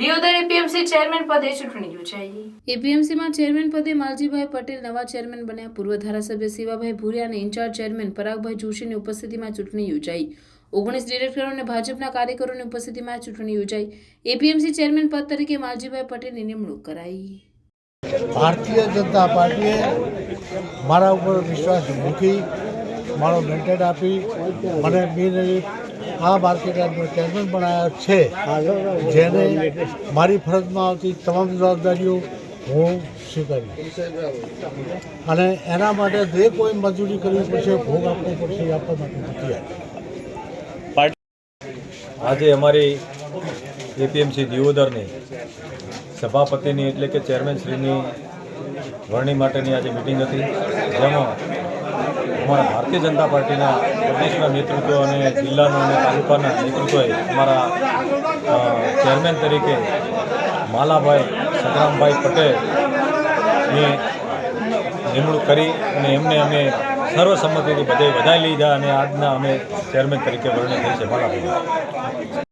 Deodar APMC chairman પદે ચૂંટણી યોજાઈ. એપીએમસીમાં ચેરમેન પદે માલજીભાઈ પટેલ નવા ચેરમેન બન્યા પૂર્વ ધારાસભ્ય શિવાભાઈ ભૂરિયા અને ઇન્ચાર્જ ચેરમેન પરાગભાઈ જોશીની ઉપસ્થિતિમાં ચૂંટણી યોજાઈ. ઓગણીસ ડિરેક્ટરો અને ભાજપના કાર્યકરોની ઉપસ્થિતિમાં ચૂંટણી યોજાઈ. એપીએમસી ચેરમેન પદ તરીકે માલજીભાઈ પટેલની નિમણૂક કરાઈ. ભારતીય જનતા પાર્ટીએ મારા ઉપર વિશ્વાસ મૂકી મારો મેન્ડેટ આપી મને બિનહરીફ આ માર્કેટ યાર્ડનો ચેરમેન બનાવ્યા છે. જેને મારી ફરજમાં આવતી તમામ જવાબદારીઓ હું સ્વીકારી અને એના માટે જે કોઈ મજૂરી કરવી પડશે, ભોગ આપવો પડશે, એ આપવા માટે આજે અમારી એપીએમસી દિયોદરની સભાપતિની એટલે કે ચેરમેનશ્રીની વરણી માટેની આજે મિટિંગ હતી. જેમાં અમારા ભારતીય જનતા પાર્ટીના પ્રદેશના નેતૃત્વ અને જિલ્લાના અને તાલુકાના નેતૃત્વએ અમારા ચેરમેન તરીકે માલાભાઈ સંગ્રામભાઈ પટેલની નિમણૂક કરી અને એમને અમે સર્વસંમતિથી બધે વધાઈ લીધા અને આજના અમે ચેરમેન તરીકે વરણી થઈ છે, માલાભાઈ.